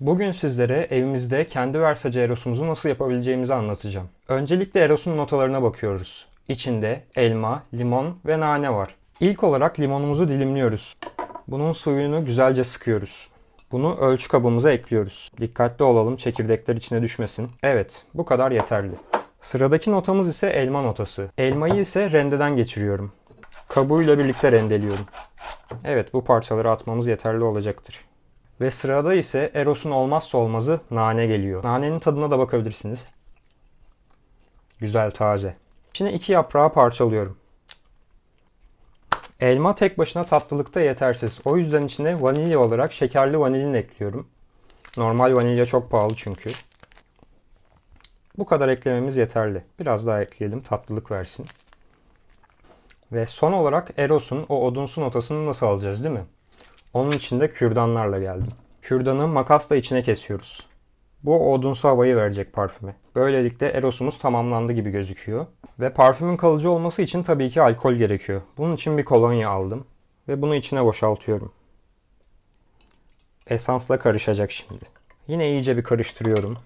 Bugün sizlere evimizde kendi Versace Eros'umuzu nasıl yapabileceğimizi anlatacağım. Öncelikle Eros'un notalarına bakıyoruz. İçinde elma, limon ve nane var. İlk olarak limonumuzu dilimliyoruz. Bunun suyunu güzelce sıkıyoruz. Bunu ölçü kabımıza ekliyoruz. Dikkatli olalım çekirdekler içine düşmesin. Evet, bu kadar yeterli. Sıradaki notamız ise elma notası. Elmayı ise rendeden geçiriyorum. Kabuğuyla birlikte rendeliyorum. Evet, bu parçaları atmamız yeterli olacaktır. Ve sırada ise Eros'un olmazsa olmazı nane geliyor. Nanenin tadına da bakabilirsiniz. Güzel taze. İçine iki yaprağı parçalıyorum. Elma tek başına tatlılıkta yetersiz. O yüzden içine vanilya olarak şekerli vanilin ekliyorum. Normal vanilya çok pahalı çünkü. Bu kadar eklememiz yeterli. Biraz daha ekleyelim tatlılık versin. Ve son olarak Eros'un o odunsu notasını nasıl alacağız değil mi? Onun için de kürdanlarla geldim. Kürdanı makasla içine kesiyoruz. Bu odunsu havayı verecek parfüme. Böylelikle Eros'umuz tamamlandı gibi gözüküyor. Ve parfümün kalıcı olması için tabii ki alkol gerekiyor. Bunun için bir kolonya aldım. Ve bunu içine boşaltıyorum. Esansla karışacak şimdi. Yine iyice bir karıştırıyorum.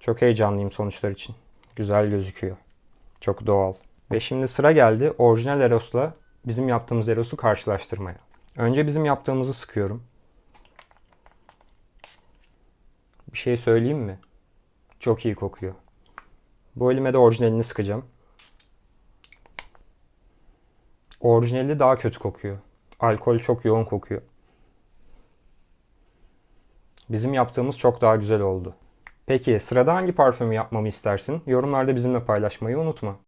Çok heyecanlıyım sonuçlar için. Güzel gözüküyor. Çok doğal. Ve şimdi sıra geldi orijinal Eros'la bizim yaptığımız Eros'u karşılaştırmaya. Önce bizim yaptığımızı sıkıyorum. Bir şey söyleyeyim mi? Çok iyi kokuyor. Bu elime de orijinalini sıkacağım. Orijinali daha kötü kokuyor. Alkol çok yoğun kokuyor. Bizim yaptığımız çok daha güzel oldu. Peki sırada hangi parfümü yapmamı istersin? Yorumlarda bizimle paylaşmayı unutma.